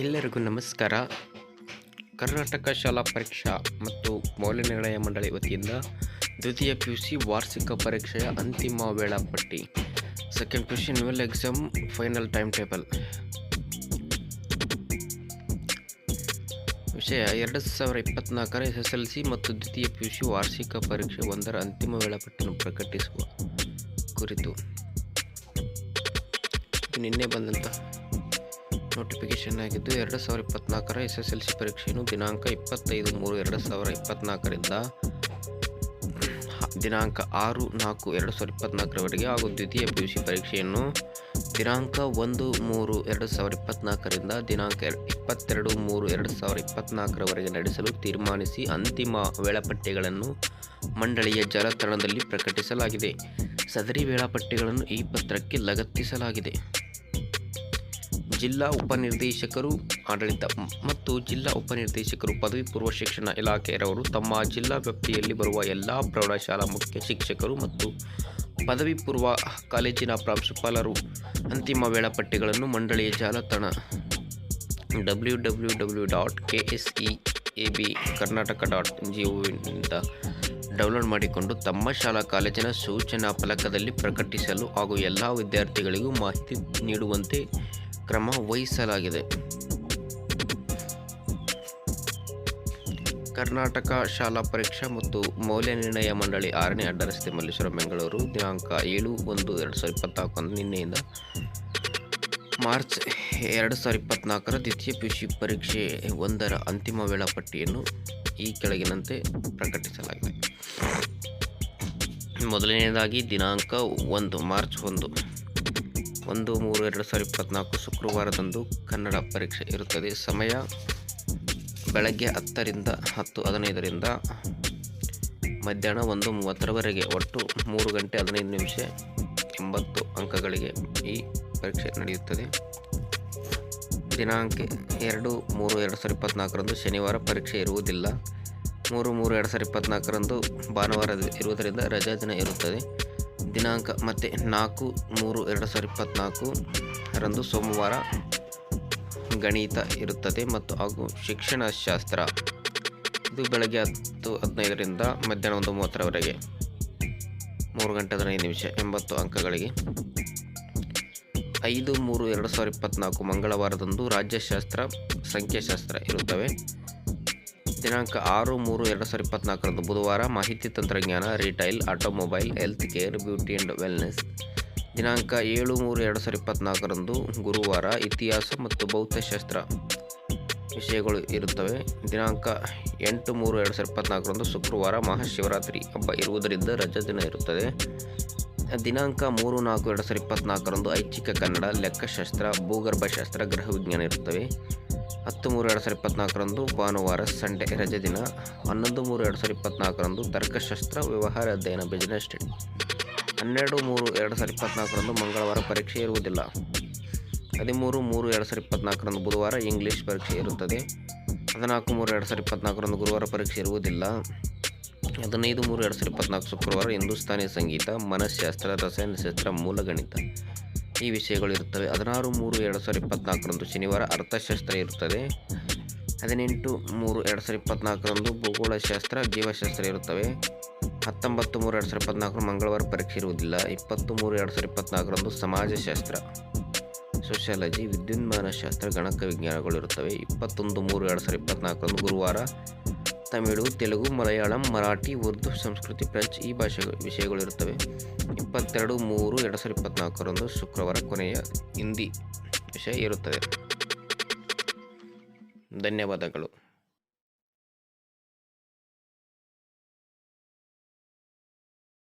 ಎಲ್ಲರಿಗೂ ನಮಸ್ಕಾರ. ಕರ್ನಾಟಕ ಶಾಲಾ ಪರೀಕ್ಷಾ ಮತ್ತು ಮೌಲ್ಯ ನಿರ್ಣಯ ಮಂಡಳಿ ವತಿಯಿಂದ ದ್ವಿತೀಯ ಪಿ ಯು ಸಿ ವಾರ್ಷಿಕ ಪರೀಕ್ಷೆಯ ಅಂತಿಮ ವೇಳಾಪಟ್ಟಿ. Second P U C annual exam final time table ವಿಷಯ ಎರಡು ಸಾವಿರ ಇಪ್ಪತ್ತ್ನಾಲ್ಕರ ಎಸ್ ಎಸ್ ಎಲ್ ಸಿ ಮತ್ತು ದ್ವಿತೀಯ ಪಿ ಯು ಸಿ ವಾರ್ಷಿಕ ಪರೀಕ್ಷೆ ಒಂದರ ಅಂತಿಮ ವೇಳಾಪಟ್ಟಿಯನ್ನು ಪ್ರಕಟಿಸುವ ಕುರಿತು. ನಿನ್ನೆ ಬಂದಂಥ ನೋಟಿಫಿಕೇಷನ್ ಆಗಿದ್ದು ಎರಡು ಸಾವಿರ ಇಪ್ಪತ್ನಾಲ್ಕರ ಎಸ್ ಎಸ್ ಎಲ್ ಸಿ ಪರೀಕ್ಷೆಯನ್ನು ದಿನಾಂಕ ಇಪ್ಪತ್ತೈದು ಮೂರು ಎರಡು ಸಾವಿರ ಇಪ್ಪತ್ನಾಲ್ಕರಿಂದ ದಿನಾಂಕ ಆರು ನಾಲ್ಕು ಎರಡು ಸಾವಿರ ಇಪ್ಪತ್ನಾಲ್ಕರವರೆಗೆ ಹಾಗೂ ದ್ವಿತೀಯ ಪಿ ಯು ಸಿ ಪರೀಕ್ಷೆಯನ್ನು ದಿನಾಂಕ ಒಂದು ಮೂರು ಎರಡು ಸಾವಿರ ಇಪ್ಪತ್ನಾಲ್ಕರಿಂದ ದಿನಾಂಕ ಇಪ್ಪತ್ತೆರಡು ಮೂರು ಎರಡು ಸಾವಿರ ಇಪ್ಪತ್ನಾಲ್ಕರವರೆಗೆ ನಡೆಸಲು ತೀರ್ಮಾನಿಸಿ ಅಂತಿಮ ವೇಳಾಪಟ್ಟಿಗಳನ್ನು ಮಂಡಳಿಯ ಜಾಲತಾಣದಲ್ಲಿ ಪ್ರಕಟಿಸಲಾಗಿದೆ. ಸದರಿ ವೇಳಾಪಟ್ಟಿಗಳನ್ನು ಈ ಪತ್ರಕ್ಕೆ ಲಗತ್ತಿಸಲಾಗಿದೆ. ಜಿಲ್ಲಾ ಉಪನಿರ್ದೇಶಕರು, ಆಡಳಿತ ಮತ್ತು ಜಿಲ್ಲಾ ಉಪನಿರ್ದೇಶಕರು ಪದವಿ ಪೂರ್ವ ಶಿಕ್ಷಣ ಇಲಾಖೆಯರವರು ತಮ್ಮ ಜಿಲ್ಲಾ ವ್ಯಾಪ್ತಿಯಲ್ಲಿ ಬರುವ ಎಲ್ಲ ಪ್ರೌಢಶಾಲಾ ಮುಖ್ಯ ಶಿಕ್ಷಕರು ಮತ್ತು ಪದವಿ ಪೂರ್ವ ಕಾಲೇಜಿನ ಪ್ರಾಂಶುಪಾಲರು. ಅಂತಿಮ ವೇಳಾಪಟ್ಟಿಗಳನ್ನು ಮಂಡಳಿಯ ಜಾಲತಾಣ W W W dot K S E A B Karnataka dot G ಒವಿನಿಂದ download ಮಾಡಿಕೊಂಡು ತಮ್ಮ ಶಾಲಾ ಕಾಲೇಜಿನ ಸೂಚನಾ ಫಲಕದಲ್ಲಿ ಪ್ರಕಟಿಸಲು ಹಾಗೂ ಎಲ್ಲ ವಿದ್ಯಾರ್ಥಿಗಳಿಗೂ ಮಾಹಿತಿ ನೀಡುವಂತೆ ಕ್ರಮ ವಹಿಸಲಾಗಿದೆ. ಕರ್ನಾಟಕ ಶಾಲಾ ಪರೀಕ್ಷಾ ಮತ್ತು ಮೌಲ್ಯ ನಿರ್ಣಯ ಮಂಡಳಿ ಆರನೇ ಅಡ್ಡ ರಸ್ತೆ ಮಲ್ಲೇಶ್ವರ, ಬೆಂಗಳೂರು, ದಿನಾಂಕ ಏಳು ಒಂದು ಎರಡು ಸಾವಿರದ ಇಪ್ಪತ್ನಾಲ್ಕು ನಿನ್ನೆಯಿಂದ ಮಾರ್ಚ್ ಎರಡು ಸಾವಿರದ ಇಪ್ಪತ್ನಾಲ್ಕರ ದ್ವಿತೀಯ ಪಿ ಯು ಸಿ ಪರೀಕ್ಷೆ ಒಂದರ ಅಂತಿಮ ವೇಳಾಪಟ್ಟಿಯನ್ನು ಈ ಕೆಳಗಿನಂತೆ ಪ್ರಕಟಿಸಲಾಗಿದೆ. ಮೊದಲನೆಯದಾಗಿ ದಿನಾಂಕ ಒಂದು, ಮಾರ್ಚ್ ಒಂದು. ಒಂದು, ಮೂರು, ಎರಡು ಸಾವಿರದ ಇಪ್ಪತ್ನಾಲ್ಕು ಶುಕ್ರವಾರದಂದು ಕನ್ನಡ ಪರೀಕ್ಷೆ ಇರುತ್ತದೆ. ಸಮಯ ಬೆಳಗ್ಗೆ ಹತ್ತರಿಂದ ಹತ್ತು, ಹದಿನೈದರಿಂದ ಮಧ್ಯಾಹ್ನ ಒಂದು, ಮೂವತ್ತರವರೆಗೆ ಒಟ್ಟು ಮೂರು ಗಂಟೆ ಹದಿನೈದು ನಿಮಿಷ ಎಂಬತ್ತು ಅಂಕಗಳಿಗೆ ಈ ಪರೀಕ್ಷೆ ನಡೆಯುತ್ತದೆ. ದಿನಾಂಕ ಎರಡು ಮೂರು ಎರಡು ಸಾವಿರದ ಇಪ್ಪತ್ತ್ನಾಲ್ಕರಂದು ಶನಿವಾರ ಪರೀಕ್ಷೆ ಇರುವುದಿಲ್ಲ. ಮೂರು ಮೂರು ಎರಡು ಸಾವಿರದ ಇಪ್ಪತ್ತ್ನಾಲ್ಕರಂದು ಭಾನುವಾರ ಇರುವುದರಿಂದ ರಜಾ ದಿನ ಇರುತ್ತದೆ. ದಿನಾಂಕ ಮತ್ತು ನಾಲ್ಕು ಮೂರು ಎರಡು ಸಾವಿರದ ಇಪ್ಪತ್ತ್ನಾಲ್ಕು ರಂದು ಸೋಮವಾರ ಗಣಿತ ಇರುತ್ತದೆ ಮತ್ತು ಹಾಗೂ ಶಿಕ್ಷಣ ಶಾಸ್ತ್ರ ಇದು ಬೆಳಗ್ಗೆ ಹತ್ತು ಹದಿನೈದರಿಂದ ಮಧ್ಯಾಹ್ನ ಒಂದು ಮೂವತ್ತರವರೆಗೆ. ಮೂರು ಗಂಟೆ ಹದಿನೈದು ನಿಮಿಷ ಎಂಬತ್ತು ಅಂಕಗಳಿಗೆ. ಐದು ಮೂರು ಎರಡು ಸಾವಿರದ ಇಪ್ಪತ್ನಾಲ್ಕು ಮಂಗಳವಾರದಂದು ರಾಜ್ಯಶಾಸ್ತ್ರ, ಸಂಖ್ಯಾಶಾಸ್ತ್ರ ಇರುತ್ತವೆ. ದಿನಾಂಕ ಆರು ಮೂರು ಎರಡು ಸಾವಿರದ ಇಪ್ಪತ್ನಾಲ್ಕರಂದು ಬುಧವಾರ ಮಾಹಿತಿ ತಂತ್ರಜ್ಞಾನ, retail, automobile, health care, beauty and wellness. ದಿನಾಂಕ ಏಳು ಮೂರು ಎರಡು ಸಾವಿರದ ಇಪ್ಪತ್ನಾಲ್ಕರಂದು ಗುರುವಾರ ಇತಿಹಾಸ ಮತ್ತು ಭೌತಶಾಸ್ತ್ರ ವಿಷಯಗಳು ಇರುತ್ತವೆ. ದಿನಾಂಕ ಎಂಟು ಮೂರು ಎರಡು ಸಾವಿರದ ಇಪ್ಪತ್ನಾಲ್ಕರಂದು ಶುಕ್ರವಾರ ಮಹಾಶಿವರಾತ್ರಿ ಹಬ್ಬ ಇರುವುದರಿಂದ ರಜಾ ದಿನ ಇರುತ್ತದೆ. ದಿನಾಂಕ ಮೂರು ನಾಲ್ಕು ಎರಡು ಸಾವಿರದ ಇಪ್ಪತ್ನಾಲ್ಕರಂದು ಐಚ್ಛಿಕ ಕನ್ನಡ ಲೆಕ್ಕಶಾಸ್ತ್ರ, ಭೂಗರ್ಭಶಾಸ್ತ್ರ ಗೃಹ ವಿಜ್ಞಾನ ಇರುತ್ತವೆ. ಹತ್ತು ಮೂರು ಎರಡು ಸಾವಿರದ ಇಪ್ಪತ್ನಾಲ್ಕರಂದು ಭಾನುವಾರ ಸಂಡೆ, ರಜೆ ದಿನ. ಹನ್ನೊಂದು ಮೂರು ಎರಡು ಸಾವಿರದ ಇಪ್ಪತ್ನಾಲ್ಕರಂದು ತರ್ಕಶಾಸ್ತ್ರ, ವ್ಯವಹಾರ ಅಧ್ಯಯನ ಬಿಸಿನೆಸ್ ಸ್ಟಡಿ ಹನ್ನೆರಡು ಮೂರು ಎರಡು ಸಾವಿರದ ಇಪ್ಪತ್ನಾಲ್ಕರಂದು ಮಂಗಳವಾರ ಪರೀಕ್ಷೆ ಇರುವುದಿಲ್ಲ. ಹದಿಮೂರು ಮೂರು ಎರಡು ಸಾವಿರದ ಇಪ್ಪತ್ನಾಲ್ಕರಂದು ಬುಧವಾರ ಇಂಗ್ಲೀಷ್ ಪರೀಕ್ಷೆ ಇರುತ್ತದೆ. ಹದಿನಾಲ್ಕು ಮೂರು ಎರಡು ಸಾವಿರದ ಇಪ್ಪತ್ನಾಲ್ಕರಂದು ಗುರುವಾರ ಪರೀಕ್ಷೆ ಇರುವುದಿಲ್ಲ. ಹದಿನೈದು ಮೂರು ಎರಡು ಸಾವಿರದ ಇಪ್ಪತ್ನಾಲ್ಕು ಶುಕ್ರವಾರ ಹಿಂದೂಸ್ತಾನಿ ಸಂಗೀತ ಮನಃಶಾಸ್ತ್ರ ರಸಾಯನಶಾಸ್ತ್ರ ಮೂಲಗಣಿತ ಈ ವಿಷಯಗಳು ಇರುತ್ತವೆ. ಹದಿನಾರು ಮೂರು ಎರಡು ಸಾವಿರದ ಇಪ್ಪತ್ನಾಲ್ಕರಂದು ಶನಿವಾರ ಅರ್ಥಶಾಸ್ತ್ರ ಇರುತ್ತದೆ. ಹದಿನೆಂಟು ಮೂರು ಎರಡು ಸಾವಿರದ ಇಪ್ಪತ್ನಾಲ್ಕರಂದು ಭೂಗೋಳಶಾಸ್ತ್ರ, ಜೀವಶಾಸ್ತ್ರ ಇರುತ್ತವೆ. ಹತ್ತೊಂಬತ್ತು ಮೂರು ಎರಡು ಸಾವಿರದ ಇಪ್ಪತ್ನಾಲ್ಕರ ಮಂಗಳವಾರ ಪರೀಕ್ಷೆ ಇರುವುದಿಲ್ಲ. ಇಪ್ಪತ್ತು ಮೂರು ಎರಡು ಸಾವಿರದ ಇಪ್ಪತ್ನಾಲ್ಕರಂದು ಸಮಾಜಶಾಸ್ತ್ರ, ಸೋಷಿಯಾಲಜಿ, ವಿದ್ಯುನ್ಮಾನಶಾಸ್ತ್ರ ಗಣಕ ವಿಜ್ಞಾನಗಳು ಇರುತ್ತವೆ. ಇಪ್ಪತ್ತೊಂದು ಮೂರು ಎರಡು ಸಾವಿರದ ಇಪ್ಪತ್ನಾಲ್ಕರಂದು ಗುರುವಾರ ತಮಿಳು, ತೆಲುಗು, ಮಲಯಾಳಂ, ಮರಾಠಿ, ಉರ್ದು, ಸಂಸ್ಕೃತಿ, ಫ್ರೆಂಚ್ ಈ ಭಾಷೆಗಳು ವಿಷಯಗಳಿರುತ್ತವೆ. ಇಪ್ಪತ್ತೆರಡು ಮೂರು ಎರಡು ಸಾವಿರದ ಇಪ್ಪತ್ನಾಲ್ಕರಂದು ಶುಕ್ರವಾರ ಕೊನೆಯ ಹಿಂದಿ ವಿಷಯ ಇರುತ್ತದೆ. ಧನ್ಯವಾದಗಳು.